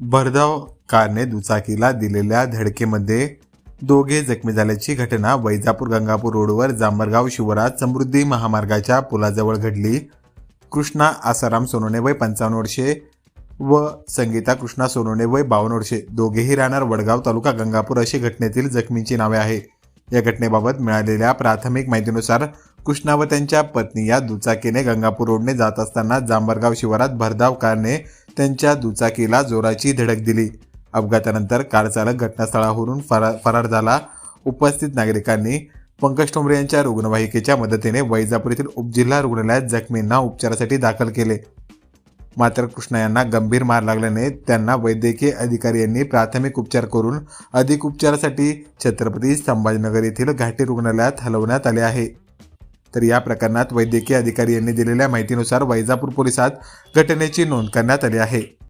भरधाव कारने दुचाकीला दिलेल्या धडकेमध्ये दोघे जखमी झाल्याची घटना वैजापूर गंगापूर रोडवर जांभरगाव शिवराज समृद्धी महामार्गाच्या पुलाजवळ घडली. कृष्णा आसाराम सोनोने वय पंचावन्न वर्षे व संगीता कृष्णा सोनोने वय बावन्न वर्षे. दोघेही राहणार वडगाव तालुका गंगापूर अशी घटनेतील जखमींची नावे आहे. या घटनेबाबत मिळालेल्या प्राथमिक माहितीनुसार कृष्णा व त्यांच्या पत्नी या दुचाकीने गंगापूर रोडने जात असताना जांभरगाव शिवारात भरधाव कारने त्यांच्या दुचाकीला जोराची धडक दिली. अपघातानंतर कार चालक घटनास्थळावरून फरार फरार झाला. उपस्थित नागरिकांनी पंकज ठोंबरे यांच्या रुग्णवाहिकेच्या मदतीने वैजापूर येथील उपजिल्हा रुग्णालयात जखमींना उपचारासाठी दाखल केले. मात्र कृष्णा यांना गंभीर मार लागल्याने त्यांना वैद्यकीय अधिकारी यांनी प्राथमिक उपचार करून अधिक उपचारासाठी छत्रपती संभाजीनगर येथील घाटी रुग्णालयात हलवण्यात आले आहे. तर या प्रकरणात वैद्यकीय अधिकारी यांनी दिलेल्या माहितीनुसार वैजापूर पोलिसात घटनेची नोंद करण्यात आली आहे.